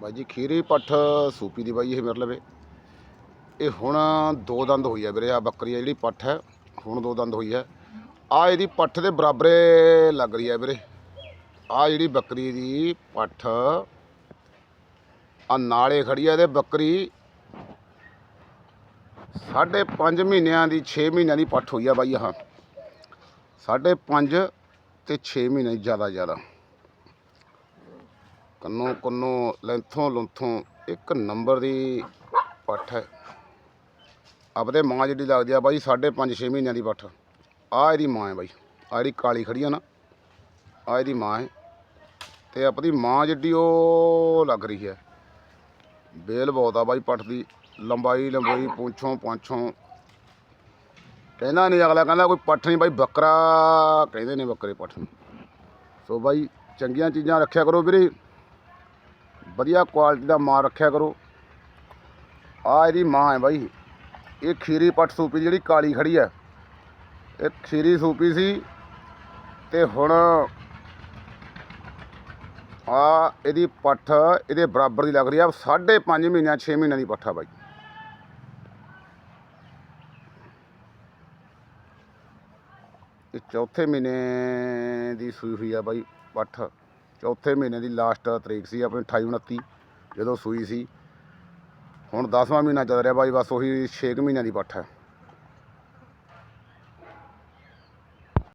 ਬਾਈ ਜੀ, ਖੀਰੀ ਪੱਠ ਸੂਪੀ ਦੀ ਬਾਈ ਇਹ ਮਤਲਬ ਲਵੇ। ਇਹ ਹੁਣ ਦੋ ਦੰਦ ਹੋਈ ਆ ਵੀਰੇ ਆ ਬੱਕਰੀ ਆ ਜਿਹੜੀ ਪੱਠ ਹੈ, ਹੁਣ ਦੋ ਦੰਦ ਹੋਈ ਹੈ ਆ ਇਹਦੀ ਪੱਠ ਦੇ ਬਰਾਬਰੇ ਲੱਗ ਰਹੀ ਹੈ ਵੀਰੇ। ਆ ਜਿਹੜੀ ਬੱਕਰੀ ਦੀ ਪੱਠ ਆ ਨਾਲੇ ਖੜੀ ਆ ਇਹਦੇ ਬੱਕਰੀ। ਸਾਢੇ ਪੰਜ ਮਹੀਨਿਆਂ ਦੀ 6 ਮਹੀਨਿਆਂ ਦੀ ਪੱਠ ਹੋਈ ਆ ਬਾਈ ਹਾਂ ਸਾਢੇ ਪੰਜ ਤੇ 6 ਮਹੀਨੇ ਦੀ ਜ਼ਿਆਦਾ ਜ਼ਿਆਦਾ ਕੰਨੋਂ ਕੰਨੋਂ ਲੈਂਥੋਂ ਲੁੰਥੋਂ ਇੱਕ ਨੰਬਰ ਦੀ ਪੱਠ ਹੈ। ਆਪਦੇ ਮਾਂ ਜਿਹੜੀ ਲੱਗਦੀ ਆ ਬਾਈ, ਸਾਢੇ ਪੰਜ 6 ਮਹੀਨਿਆਂ ਦੀ ਪੱਠ। ਆ ਇਹਦੀ ਮਾਂ ਹੈ ਬਾਈ। ਆ ਜਿਹੜੀ ਕਾਲੀ ਖੜੀ ਆ ਨਾ। ਆ ਇਹਦੀ ਮਾਂ ਹੈ। ਤੇ ਆਪਦੀ ਮਾਂ ਜਿਹੜੀ ਉਹ ਲੱਗ ਰਹੀ ਹੈ। ਬੇਲ ਬਹੁਤ ਆ ਬਾਈ ਪੱਠ ਦੀ। ਲੰਬਾਈ ਲੰਬਾਈ ਪੂੰਛੋਂ ਪਾਂਛੋਂ। ਕਹਿੰਦਾ ਨਹੀਂ ਅਗਲਾ ਕਹਿੰਦਾ ਕੋਈ ਪੱਠ ਨਹੀਂ ਬਾਈ, ਬੱਕਰਾ ਕਹਿੰਦੇ ਨੇ ਬੱਕਰੇ ਪੱਠ ਨੂੰ। ਸੋ ਬਾਈ ਚੰਗੀਆਂ ਚੀਜ਼ਾਂ ਰੱਖਿਆ ਕਰੋ ਵੀਰੇ। ਵਧੀਆ ਕੁਆਲਿਟੀ ਦਾ ਮਾਲ ਰੱਖਿਆ ਕਰੋ। ਆ ਇਹਦੀ ਮਾਂ ਹੈ ਬਾਈ। ਇਹ ਖੀਰੀ ਪੱਠ ਸੂਪੀ ਜਿਹੜੀ ਕਾਲੀ ਖੜੀ ਹੈ। ਇਹ ਖੀਰੀ ਸੂਪੀ ਸੀ ਤੇ ਹੁਣ ਆ ਇਹਦੀ ਪੱਠ ਇਹਦੇ ਬਰਾਬਰ ਦੀ ਲੱਗ ਰਹੀ ਆ। ਸਾਢੇ ਪੰਜ ਮਹੀਨਿਆਂ 6 ਮਹੀਨਿਆਂ ਦੀ ਪੱਠਾ ਬਾਈ। ਇਹ ਚੌਥੇ ਮਹੀਨੇ ਦੀ ਸੂਈ ਹੋਈ ਆ ਬਾਈ ਪੱਠ। ਚੌਥੇ ਮਹੀਨੇ ਦੀ ਲਾਸਟ ਤਰੀਕ ਸੀ, ਆਪਣੀ 28 29 ਜਦੋਂ ਸੂਈ ਸੀ। ਹੁਣ 10ਵਾਂ ਮਹੀਨਾ ਚੱਲ ਰਿਹਾ, ਬਾਈ ਬਸ ਉਹੀ 6 ਮਹੀਨਿਆਂ ਦੀ ਪੱਠ ਹੈ।